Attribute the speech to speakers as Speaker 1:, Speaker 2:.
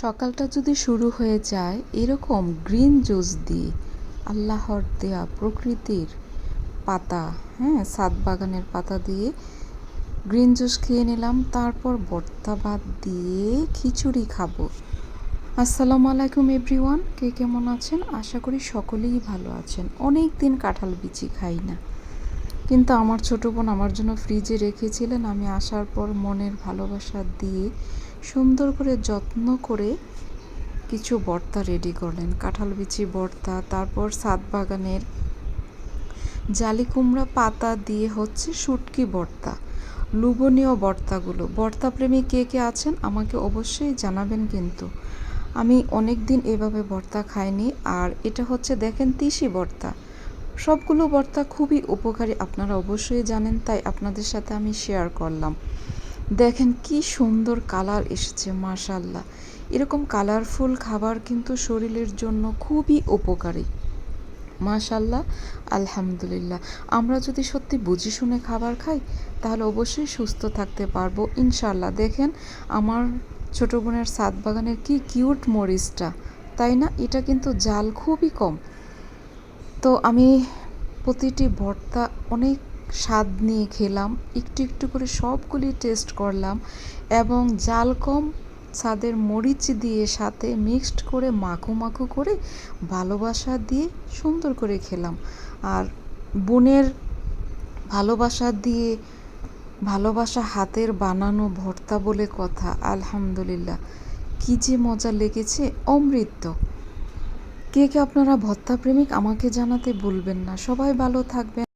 Speaker 1: সকালটা যদি শুরু হয়ে যায়, এরকম গ্রিন জুস দিয়ে আল্লাহর দেয়া প্রকৃতির পাতা হ্যাঁ সাত বাগানের পাতা দিয়ে গ্রিন জুস খেয়ে নিলাম, তারপর ভর্তা ভাত দিয়ে খিচুড়ি খাব। আসসালামু আলাইকুম এভরিওয়ান, কে কেমন আছেন? আশা করি সকলেই ভালো আছেন। অনেক দিন কাঁঠাল বিচি খাই না। কিন্তু আমার ছোটো বোন আমার জন্য ফ্রিজে রেখেছিলেন। আমি আসার পর মনের ভালোবাসা দিয়ে সুন্দর করে যত্ন করে কিছু ভর্তা রেডি করলেন। কাঁঠাল বিচি ভর্তা তারপর সাত বাগানের জালি কুমড়া পাতা দিয়ে হচ্ছে শুটকি ভর্তা লুবনীয় ভর্তাগুলো ভর্তা প্রেমী কে কে আছেন আমাকে অবশ্যই জানাবেন কিন্তু। আমি অনেক দিন এভাবে ভর্তা খাইনি। আর এটা হচ্ছে দেখেন তিসি ভর্তা সবগুলো ভর্তা খুবই উপকারী, আপনারা অবশ্যই জানেন, তাই আপনাদের সাথে আমি শেয়ার করলাম। দেখেন কি সুন্দর কালার এসেছে মাশাল্লাহ এরকম কালারফুল খাবার কিন্তু শরীরের জন্য খুবই উপকারী। মাশাল্লাহ আলহামদুলিল্লাহ। আমরা যদি সত্যি বুঝে শুনে খাবার খাই, তাহলে অবশ্যই সুস্থ থাকতে পারব ইনশাল্লাহ দেখেন আমার ছোটো বোনের সাত বাগানের কি কিউট মরিচটা, তাই না? এটা কিন্তু জাল খুবই কম। তো আমি প্রতিটি ভর্তা অনেক স্বাদ নিয়ে খেলাম, একটু একটু করে সবগুলি টেস্ট করলাম এবং জাল কম ছাদের মরিচ দিয়ে সাথে মিক্সড করে মাখো মাখো করে ভালোবাসা দিয়ে সুন্দর করে খেলাম। আর বোনের ভালোবাসা দিয়ে ভালোবাসা হাতের বানানো ভর্তা বলে কথা, আলহামদুলিল্লাহ। কী যে মজা লেগেছে, অমৃত। কে কে আপনারা ভর্তা প্রেমিক আমাকে জানাতে ভুলবেন না। সবাই ভালো থাকবেন।